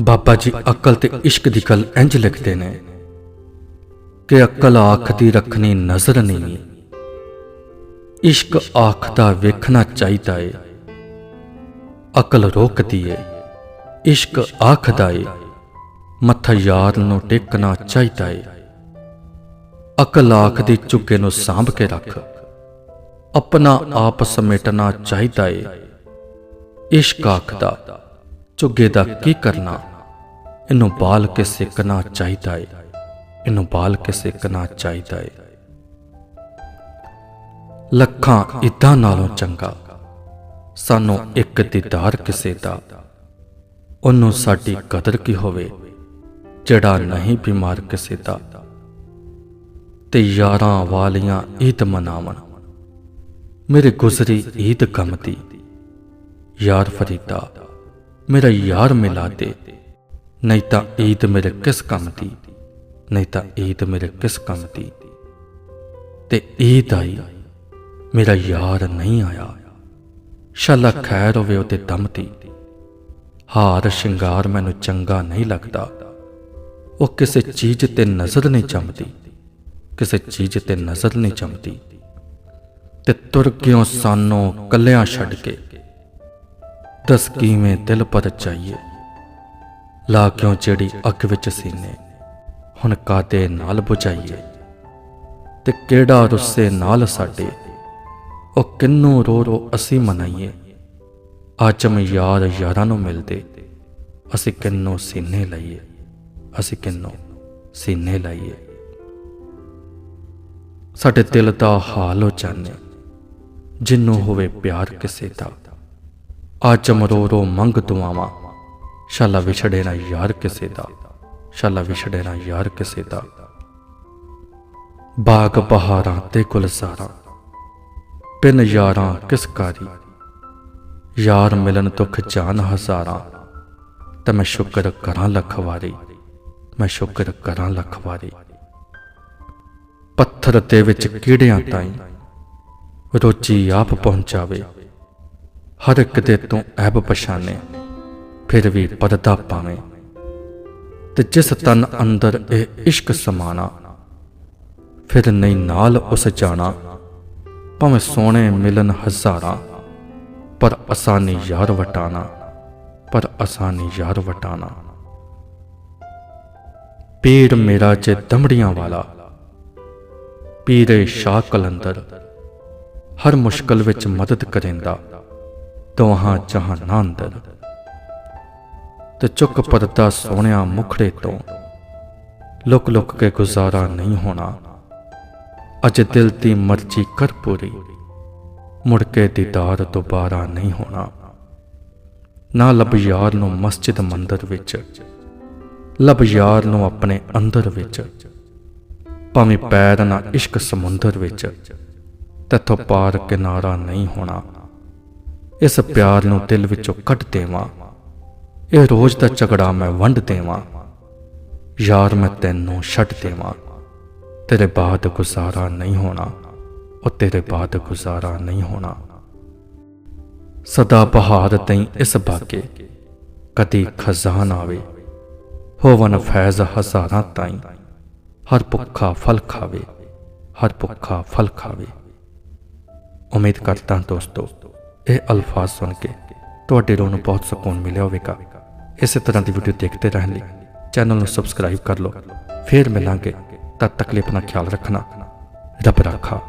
ਬਾਬਾ ਜੀ ਅਕਲ ਤੇ ਇਸ਼ਕ ਦੀ ਗੱਲ ਇੰਜ ਲਿਖਦੇ ਨੇ ਕਿ ਅਕਲ ਆਖਦੀ ਰੱਖਣੀ ਨਜ਼ਰ ਨਹੀਂ। ਇਸ਼ਕ ਆਖਦਾ ਵੇਖਣਾ ਚਾਹੀਦਾ ਏ। ਅਕਲ ਰੋਕਦੀ ਏ, ਇਸ਼ਕ ਆਖਦਾ ਏ। ਮੱਥਾ ਯਾਰ ਨੂੰ ਟੇਕਣਾ ਚਾਹੀਦਾ ਏ। ਅਕਲ ਆਖਦੀ ਝੁੱਗੇ ਨੂੰ ਸਾਂਭ ਕੇ ਰੱਖ। ਆਪਣਾ ਆਪ ਸਮੇਟਣਾ ਚਾਹੀਦਾ ਏ। ਇਸ਼ਕ ਆਖਦਾ ਝੁੱਗੇ ਦਾ ਕੀ ਕਰਨਾ? ਇਹਨੂੰ ਬਾਲ ਕੇ ਸਿੱਕਣਾ ਚਾਹੀਦਾ ਏ। ਇਹਨੂੰ ਬਾਲ ਕੇ ਸਿੱਕਣਾ ਚਾਹੀਦਾ ਏ। ਲੱਖਾਂ ਇਦਾਂ ਨਾਲੋਂ ਚੰਗਾ। ਸਾਨੂੰ ਇੱਕ ਦੀਦਾਰ ਕਿਸੇ ਦਾ। ਉਹਨੂੰ ਸਾਡੀ ਕਦਰ ਕੀ ਹੋਵੇ? ਜਿਹੜਾ ਨਹੀਂ ਬਿਮਾਰ ਕਿਸੇ ਦਾ। ਤੇ ਯਾਰਾਂ ਵਾਲੀਆਂ ਈਦ ਮਨਾਵਣ। ਮੇਰੇ ਗੁਜ਼ਰੀ ਈਦ ਗਮ ਦੀ। ਯਾਰ ਫਰੀਦਾ। ਮੇਰਾ ਯਾਰ ਮਿਲਾ ਦੇ ਨਹੀਂ ਤਾਂ ਈਦ ਮੇਰੇ ਕਿਸ ਕੰਮ ਦੀ ਨਹੀਂ ਤਾਂ ਈਦ ਮੇਰੇ ਕਿਸ ਕੰਮ ਦੀ ਤੇ ਈਦ ਆਈ ਮੇਰਾ ਯਾਰ ਨਹੀਂ ਆਇਆ ਸ਼ਾਲਾ ਖੈਰ ਹੋਵੇ ਉਹਦੇ ਦਮ ਦੀ ਹਾਰ ਸ਼ਿੰਗਾਰ ਮੈਨੂੰ ਚੰਗਾ ਨਹੀਂ ਲੱਗਦਾ ਉਹ ਕਿਸੇ ਚੀਜ਼ ਤੇ ਨਜ਼ਰ ਨਹੀਂ ਚੰਮਦੀ ਕਿਸੇ ਚੀਜ਼ ਤੇ ਨਜ਼ਰ ਨਹੀਂ ਚੰਮਦੀ ਤੇ ਤੁਰ ਕਿਉਂ ਸਾਨੂੰ ਕੱਲਿਆਂ ਛੱਡ ਕੇ ਦਸ ਕਿਵੇਂ ਦਿਲ ਪਰ ਚਾਹੀਏ। ਲਾ ਕਿਉਂ ਜਿਹੜੀ ਅੱਗ ਵਿੱਚ ਸੀਨੇ? ਹੁਣ ਕਾਦੇ ਨਾਲ ਬੁਝਾਈਏ? ਤੇ ਕਿਹੜਾ ਰੁੱਸੇ ਨਾਲ ਸਾਡੇ? ਉਹ ਕਿੰਨੂੰ ਰੋ ਰੋ ਅਸੀਂ ਮਨਾਈਏ? ਆਚਮ ਯਾਰ ਯਾਰਾਂ ਨੂੰ ਮਿਲਦੇ। ਅਸੀਂ ਕਿੰਨੂੰ ਸੀਨੇ ਲਾਈਏ? ਅਸੀਂ ਕਿੰਨੂੰ ਸੀਨੇ ਲਾਈਏ? ਸਾਡੇ ਦਿਲ ਦਾ ਹਾਲ ਹੋ ਜਾਣੇ। ਜਿੰਨੂੰ ਹੋਵੇ ਪਿਆਰ ਕਿਸੇ ਦਾ। ਅੱਜ ਮਰੋ ਰੋ ਮੰਗ ਦੁਆਵਾਂ। ਸ਼ਾਲਾ ਵਿਛੜੇ ਨਾ ਯਾਰ ਕਿਸੇ ਦਾ। ਸ਼ਾਲਾ ਵਿਛੜੇ ਨਾ ਯਾਰ ਕਿਸੇ ਦਾ। ਬਾਗ ਬਹਾਰਾਂ ਤੇ ਗੁਲਜ਼ਾਰਾਂ। ਪਿੰਨ ਯਾਰਾਂ ਕਿਸ ਕਾਰੀ। ਯਾਰ ਮਿਲਨ ਦੁੱਖ ਜਾਨ ਹਜ਼ਾਰਾਂ। ਤੇ ਮੈਂ ਸ਼ੁਕਰ ਕਰਾਂ ਲੱਖ ਵਾਰੀ ਮੈਂ ਸ਼ੁਕਰ ਕਰਾਂ ਲੱਖ ਵਾਰੀ ਪੱਥਰ ਤੇ ਵਿੱਚ ਕੀੜਿਆਂ ਤਾਈਂ। ਰੋਜੀ ਆਪ ਪਹੁੰਚਾਵੇ। ਹਰ ਇੱਕ ਦੇ ਤੋਂ ਐਬ ਪਛਾਨੇ ਫਿਰ ਵੀ ਪਰਦਾ ਪਾਵੇਂ ਤੇ ਜਿਸ ਤਨ ਅੰਦਰ ਇਹ ਇਸ਼ਕ ਸਮਾਣਾ, ਫਿਰ ਨਹੀਂ ਨਾਲ ਉਸ ਜਾਣਾ। ਭਾਵੇਂ ਸੋਹਣੇ ਮਿਲਨ ਹਜ਼ਾਰਾਂ, ਪਰ ਆਸਾਨੀ ਯਾਰ ਵਟਾਣਾ, ਪਰ ਆਸਾਨੀ ਯਾਰ ਵਟਾਣਾ। ਪੀਰ ਮੇਰਾ ਜੇ ਦਮੜੀਆਂ ਵਾਲਾ, ਪੀਰੇ ਸ਼ਾਹ ਕਲੰਦਰ, ਹਰ ਮੁਸ਼ਕਲ ਵਿੱਚ ਮਦਦ ਕਰੇਂਦਾ। ਦੋਹਾਂ ਜਹਾਨਾਂ ਅੰਦਰ ਤੇ ਚੁੱਕ ਪਰਦਾ ਸੋਹਣਿਆ ਮੁਖੜੇ ਤੋਂ ਲੁਕ ਲੁਕ ਕੇ ਗੁਜ਼ਾਰਾ ਨਹੀਂ ਹੋਣਾ। ਅਜ ਦਿਲ ਦੀ ਮਰਜ਼ੀ ਕਰ ਪੂਰੀ, ਮੁੜ ਕੇ ਦੀਦਾਰ ਦੁਬਾਰਾ ਨਹੀਂ ਹੋਣਾ। ਨਾ ਲੱਭ ਯਾਰ ਨੂੰ ਮਸਜਿਦ ਮੰਦਰ ਵਿੱਚ, ਲੱਭ ਯਾਰ ਨੂੰ ਆਪਣੇ ਅੰਦਰ ਵਿੱਚ। ਭਾਵੇਂ ਪੈਰ ਨਾ ਇਸ਼ਕ ਸਮੁੰਦਰ ਵਿੱਚ, ਤੇਥੋਂ ਪਾਰ ਕਿਨਾਰਾ ਨਹੀਂ ਹੋਣਾ। ਇਸ ਪਿਆਰ ਨੂੰ ਦਿਲ ਵਿੱਚੋਂ ਕੱਢ ਦੇਵਾਂ। ਇਹ ਰੋਜ਼ ਦਾ ਝਗੜਾ ਮੈਂ ਵੰਡ ਦੇਵਾਂ। ਯਾਰ, ਮੈਂ ਤੈਨੂੰ ਛੱਡ ਦੇਵਾਂ। ਤੇਰੇ ਬਾਅਦ ਗੁਜ਼ਾਰਾ ਨਹੀਂ ਹੋਣਾ ਉਹ ਤੇਰੇ ਬਾਅਦ ਗੁਜ਼ਾਰਾ ਨਹੀਂ ਹੋਣਾ। ਸਦਾ ਬਹਾਰ ਤਈ ਇਸ ਬਾਗੇ। ਕਦੀ ਖਜ਼ਾਨ ਆਵੇ, ਹੋਵਨ ਫੈਜ਼ ਹਜ਼ਾਰਾਂ ਤਾਈ। ਹਰ ਭੁੱਖਾ ਫਲ ਖਾਵੇ, ਹਰ ਭੁੱਖਾ ਫਲ ਖਾਵੇ। ਉਮੀਦ ਕਰਦਾ ਦੋਸਤੋ ਇਹ ਅਲਫਾਜ਼ ਸੁਣ ਕੇ ਤੁਹਾਡੇ ਰੂਹ ਨੂੰ ਬਹੁਤ ਸਕੂਨ ਮਿਲਿਆ ਹੋਵੇਗਾ। ਇਸੇ ਤਰ੍ਹਾਂ ਦੀ ਵੀਡੀਓ ਦੇਖਦੇ ਰਹਿਣ ਲਈ ਚੈਨਲ ਨੂੰ ਸਬਸਕ੍ਰਾਈਬ ਕਰ ਲਓ। ਫੇਰ ਮਿਲਾਂਗੇ ਤਦ ਤੱਕ ਲਈ ਆਪਣਾ ਖਿਆਲ ਰੱਖਣਾ। ਰੱਬ ਰੱਖਾ।